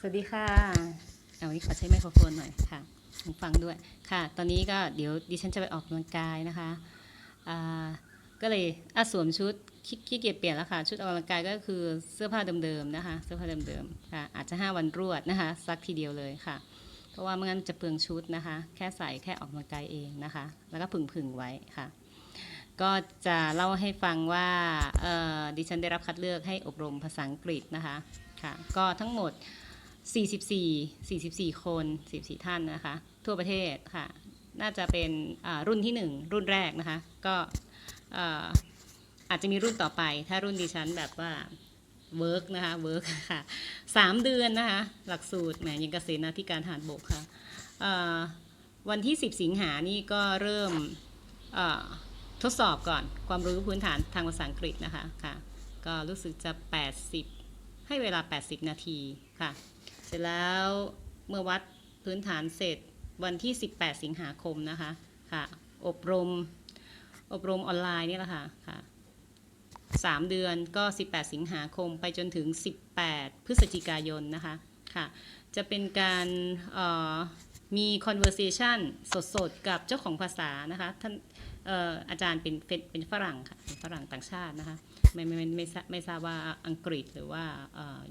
สวัสดีค่ะ เอาวันนี้ขอใช้ไมโครโฟนหน่อยค่ะฟังด้วยค่ะ ตอนนี้ก็เดี๋ยวดิฉันจะไปออกกำลังกายนะคะอ่าก็เลยอะสวมชุดขี้เกียจเปลี่ยนแล้วค่ะ ชุดออกกำลังกายก็คือเสื้อผ้าเดิมๆนะคะ เสื้อผ้าเดิมๆค่ะ อาจจะ 5 วันรวดนะคะซักทีเดียวเลยค่ะ เพราะว่าไม่งั้นจะเปลืองชุดนะคะ แค่ใส่แค่ออกกำลังกายเองนะคะ แล้วก็ผึ่งๆไว้ค่ะ ก็จะเล่าให้ฟังว่าเอ่อดิฉันได้รับคัดเลือกให้อบรมภาษาอังกฤษนะคะค่ะ ก็ทั้งหมด 44 44 คน 44 ท่านนะคะ ทั่วประเทศค่ะ น่าจะเป็นรุ่นที่ 1 รุ่นแรกนะคะ ก็เอ่ออาจจะมีรุ่นต่อไป ถ้ารุ่นดิฉันแบบว่าเวิร์กนะคะเวิร์กค่ะสามเดือนนะคะ หลักสูตรแหมยังเกษตรนาธิการทหารบกค่ะวันที่ 10 สิงหานี่ก็เริ่มทดสอบก่อนความรู้พื้นฐานทางภาษาอังกฤษนะคะค่ะ ก็รู้สึกจะ 80 ให้เวลา 80 นาทีค่ะ เสร็จแล้วเมื่อวัดพื้นฐานเสร็จวันที่ 18 สิงหาคมนะคะค่ะอบรมอบรมออนไลน์นี่แหละค่ะค่ะสามเดือนก็ 18 สิงหาคมไปจนถึง 18 พฤศจิกายนนะคะค่ะจะเป็นการมี conversation สดๆ กับเจ้าของภาษานะคะท่านอออาจารย์เป็นเป็นฝรั่งค่ะเป็นฝรั่งต่างชาตินะคะไม่ไม่ไม่ไม่ทราบไม่ทราบว่าอังกฤษหรือว่า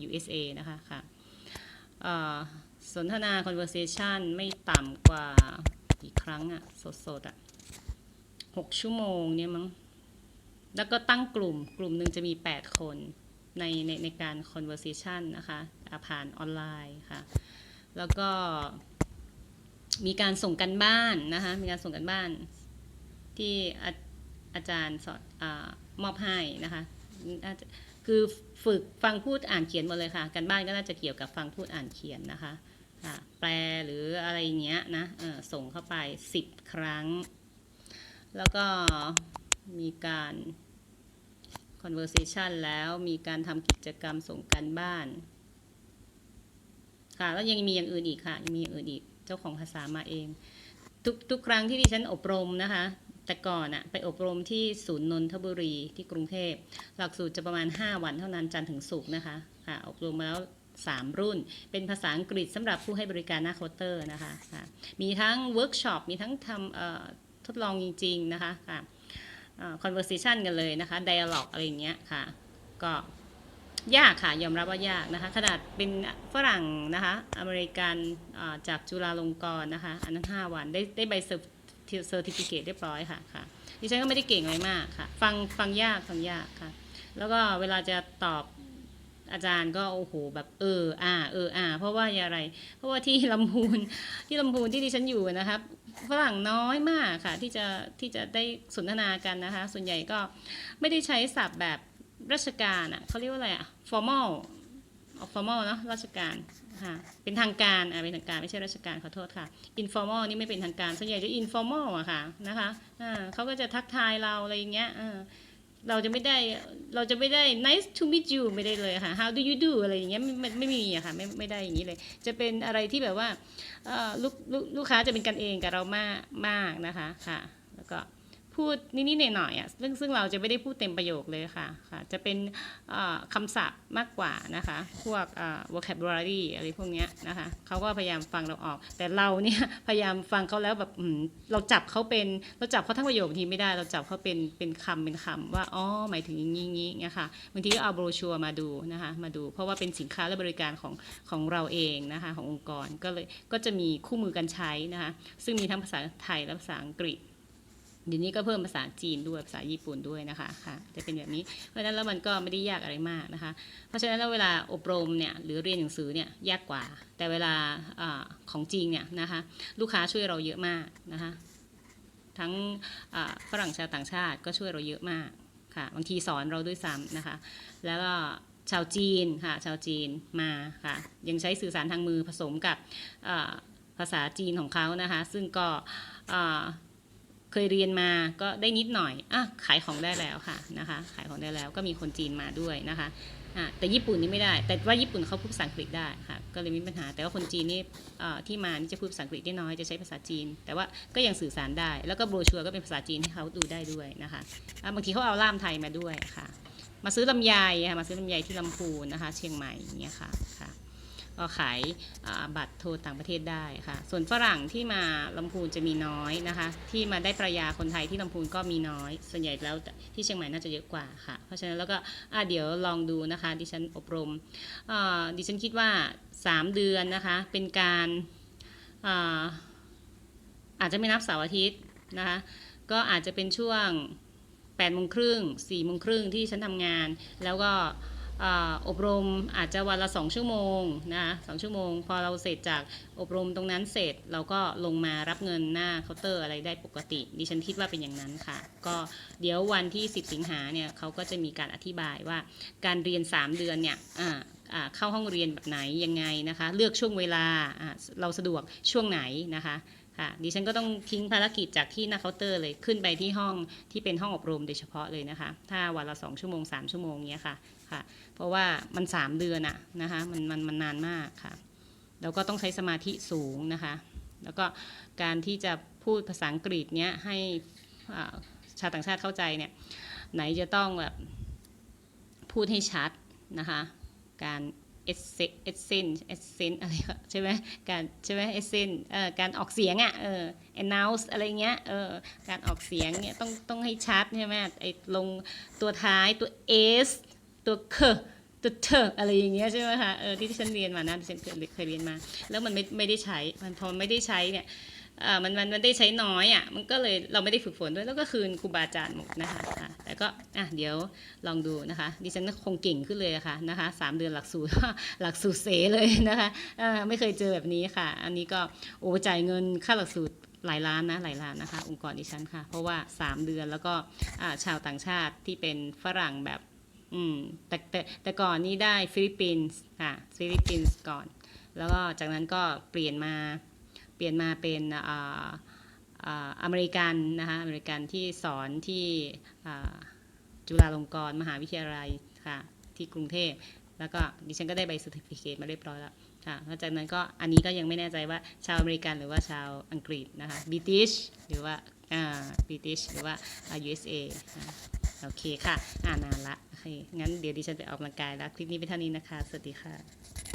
USA นะคะค่ะ สนทนา conversation ไม่ต่ำกว่ากี่ครั้งอะสดๆอะหกชั่วโมงเนี่ยมั้ง แล้วก็ตั้งกลุ่ม กลุ่มหนึ่งจะมี 8 คนในในในการ conversation นะคะาผ่านออนไลน์ค่ะ แล้วก็มีการส่งกันบ้านนะคะ มีการส่งกันบ้านที่อาอาจารย์สอนอมอบให้นะคะ คือฝึกฟังพูดอ่านเขียนหมดเลยค่ะ กันบ้านก็น่าจะเกี่ยวกับฟังพูดอ่านเขียนนะคะค่ะแปลหรืออะไรเงี้ยนะส่งเข้าไป 10 ครั้ง แล้วก็มีการ conversation แล้วมีการทำกิจกรรมส่งกันบ้าน ค่ะ แล้วยังมีอย่างอื่นอีกค่ะ ยังมีอย่างอื่นอีก เจ้าของภาษามาเอง ทุกทุกครั้งที่ดิฉันอบรมนะคะ แต่ก่อนอะไปอบรมที่ศูนย์นนทบุรีที่กรุงเทพ หลักสูตรจะประมาณ 5 วันเท่านั้นจันทร์ถึงศุกร์นะคะค่ะอบรมมาแล้ว 3 รุ่น เป็นภาษาอังกฤษสำหรับผู้ให้บริการหน้าเคาน์เตอร์นะคะค่ะมีทั้งเวิร์กช็อปมีทั้งทำทดลองจริง ๆ นะคะค่ะเอ่อ conversation กันเลยนะคะ dialogue อะไรอย่างเงี้ยค่ะ ก็ยากค่ะ ยอมรับว่ายากนะคะ ขนาดเป็นฝรั่งนะคะ อเมริกันจากจุฬาลงกรณ์นะคะ อันนั้น 5 วันได้ได้ใบเซอร์ เซอร์ติฟิเคตเรียบร้อยค่ะค่ะดิฉันก็ไม่ได้เก่งอะไรมากค่ะ ฟังฟังยากฟังยากค่ะ แล้วก็เวลาจะตอบอาจารย์ก็โอ้โหแบบเอออ่าเอออ่าเพราะว่าอะไร เพราะว่าที่ลำพูนที่ลำพูนที่ดิฉันอยู่นะครับฝรั่งน้อยมากค่ะ ที่จะที่จะได้สนทนากันนะคะ ส่วนใหญ่ก็ไม่ได้ใช้ศัพท์แบบราชการอะเขาเรียกว่าอะไรอะ formal ออก formal เนอะราชการ ค่ะเป็นทางการอะเป็นทางการไม่ใช่ราชการขอโทษค่ะ informal นี่ไม่เป็นทางการส่วนใหญ่จะ informal อะค่ะนะคะอ่าเขาก็จะทักทายเราอะไรอย่างเงี้ยเออเราจะไม่ได้เราจะไม่ได้ nice to meet you ไม่ได้เลยค่ะ how do you do อะไรอย่างเงี้ยไม่ไม่ไม่มีอะค่ะไม่ไม่ได้อย่างนี้เลย จะเป็นอะไรที่แบบว่าอ่อลูกลูกลูกค้าจะเป็นกันเองกับเรามากมากนะคะค่ะ แล้วก็ พูดนิดๆหน่อยๆอะซึ่งซึ่งเราจะไม่ได้พูดเต็มประโยคเลยค่ะค่ะ จะเป็นคำศัพท์มากกว่านะคะ พวก vocabulary อะไรพวกเนี้ยนะคะเขาก็พยายามฟังเราออก แต่เราเนี่ยพยายามฟังเขาแล้วแบบเราจับเขาเป็นเราจับเขาทั้งประโยคทีไม่ได้ เราจับเขาเป็นเป็นคำเป็นคำว่าอ๋อหมายถึงอย่างนี้นี้เงี้ยค่ะบางทีก็เอาโบรชัวร์มาดูนะคะมาดู เพราะว่าเป็นสินค้าและบริการของของเราเองนะคะขององค์กรก็เลยก็จะมีคู่มือการใช้นะคะซึ่งมีทั้งภาษาไทยและภาษาอังกฤษ เดี๋ยวนี้ก็เพิ่มภาษาจีนด้วยภาษาญี่ปุ่นด้วยนะคะค่ะจะเป็นแบบนี้ เพราะฉะนั้นแล้วมันก็ไม่ได้ยากอะไรมากนะคะ เพราะฉะนั้นแล้วเวลาอบรมเนี่ยหรือเรียนหนังสือเนี่ยยากกว่า แต่เวลาอของจริงเนี่ยนะคะลูกค้าช่วยเราเยอะมากนะคะทั้งฝรั่งชาวต่างชาติก็ช่วยเราเยอะมากค่ะบางทีสอนเราด้วยซ้ำนะคะ แล้วก็ชาวจีนค่ะชาวจีนมาค่ะยังใช้สื่อสารทางมือผสมกับภาษาจีนของเขานะคะ ซึ่งก็ เคยเรียนมาก็ได้นิดหน่อยอะขายของได้แล้วค่ะนะคะ ขายของได้แล้วก็มีคนจีนมาด้วยนะคะอะแต่ญี่ปุ่นนี่ไม่ได้ แต่ว่าญี่ปุ่นเขาพูดภาษาอังกฤษได้ค่ะก็เลยไม่มีปัญหา แต่ว่าคนจีนนี่ที่มานี่จะพูดภาษาอังกฤษได้น้อยจะใช้ภาษาจีน แต่ว่าก็ยังสื่อสารได้ แล้วก็โบรชัวร์ก็เป็นภาษาจีนให้เขาดูได้ด้วยนะคะะบางทีเขาเอาล่ามไทยมาด้วยค่ะ มาซื้อลำไยค่ะมาซื้อลำไยที่ลำพูนนะคะ เชียงใหม่อย่างเงี้ยค่ะค่ะ ก็ขายบัตรโทรต่างประเทศได้ค่ะ ส่วนฝรั่งที่มาลำพูนจะมีน้อยนะคะ ที่มาได้ปรยาคนไทยที่ลำพูนก็มีน้อย ส่วนใหญ่แล้วที่เชียงใหม่น่าจะเยอะกว่าค่ะ เพราะฉะนั้นแล้วก็เดี๋ยวลองดูนะคะ ดิฉันอบรมดิฉันคิดว่า 3 เดือนนะคะ เป็นการอาอาจจะไม่นับเสาร์อาทิตย์นะคะ ก็อาจจะเป็นช่วง8โมงครึ่ง4โมงครึ่งที่ฉันทำงานแล้วก็ อบรมอาจจะวันละ 2 ชั่วโมงนะคะสองชั่วโมง พอเราเสร็จจากอบรมตรงนั้นเสร็จเราก็ลงมารับเงินหน้าเคาน์เตอร์อะไรได้ปกติ ดิฉันคิดว่าเป็นอย่างนั้นค่ะ ก็เดี๋ยววันที่ 10 สิงหาเนี่ยเขาก็จะมีการอธิบายว่าการเรียน 3 เดือนเนี่ยเข้าห้องเรียนแบบไหนยังไงนะคะ เลือกช่วงเวลาเราสะดวกช่วงไหนนะคะ ค่ะดิฉันก็ต้องทิ้งภารกิจจากที่หน้าเคาน์เตอร์เลยขึ้นไปที่ห้องที่เป็นห้องอบรมโดยเฉพาะเลยนะคะ ถ้าวันละสองชั่วโมงสามชั่วโมงเนี้ยค่ะค่ะ เพราะว่ามันสามเดือนอะนะคะมันมันมันนานมากค่ะ แล้วก็ต้องใช้สมาธิสูงนะคะ แล้วก็การที่จะพูดภาษาอังกฤษเนี้ยให้ชาวต่างชาติเข้าใจเนี่ยไหนจะต้องแบบพูดให้ชัดนะคะ การ เอสเซเอสเซนเอสเซนอะไรใช่ไหมการใช่ไหมเอสเซนเอ่อการออกเสียงอะเออ announce อะไรเงี้ยเออการออกเสียงเนี่ยต้องต้องให้ชัดใช่ไหมไอ้ลงตัวท้ายตัว s ตัวเคตัวเธออะไรอย่างเงี้ยใช่ไหมคะเออที่ที่ฉันเรียนมานะที่ฉันเคยเคยเรียนมา แล้วมันไม่ไม่ได้ใช้มันพอไม่ได้ใช้เนี่ย มันมันมันได้ใช้น้อยอะมันก็เลยเราไม่ได้ฝึกฝนด้วยแล้วก็คืนครูบาอาจารย์หมดนะคะะแต่ก็อะเดี๋ยวลองดูนะคะดิฉันคงเก่งขึ้นเลยะค่ะนะคะสามเดือนหลักสูตรหลักสูตรเสเลยนะคะอ่าไม่เคยเจอแบบนี้ค่ะ อันนี้ก็โอ้จ่ายเงินค่าหลักสูตรหลายล้านนะหลายล้านนะคะองค์กรดิฉันค่ะ เพราะว่า 3 เดือนแล้วก็ชาวต่างชาติที่เป็นฝรั่งแบบอืมแต่แต่แต่ก่อนนี้ได้ฟิลิปปินส์ค่ะฟิลิปปินส์ก่อน แล้วก็จากนั้นก็เปลี่ยนมา เปลี่ยนมาเป็นอออเมริกันนะคะอเมริกันที่สอนที่จุฬาลงกรณ์มหาวิทยาลัยค่ะที่กรุงเทพแล้วก็ดิฉันก็ได้ใบสุทธิเคตมาเรียบร้อยแล้วค่ะแล้วจากนั้นก็อันนี้ก็ยังไม่แน่ใจว่าชาวอเมริกันหรือว่าชาวอังกฤษนะคะบิติชหรือว่าอ่าบิติชหรือว่าอ่า USA อ่าโอเคค่ะ อ่านานละโอเคงั้นเดี๋ยวดิฉันไปออกกำลังกายแล้ว คลิปนี้เป็นเท่านี้นะคะ สวัสดีค่ะ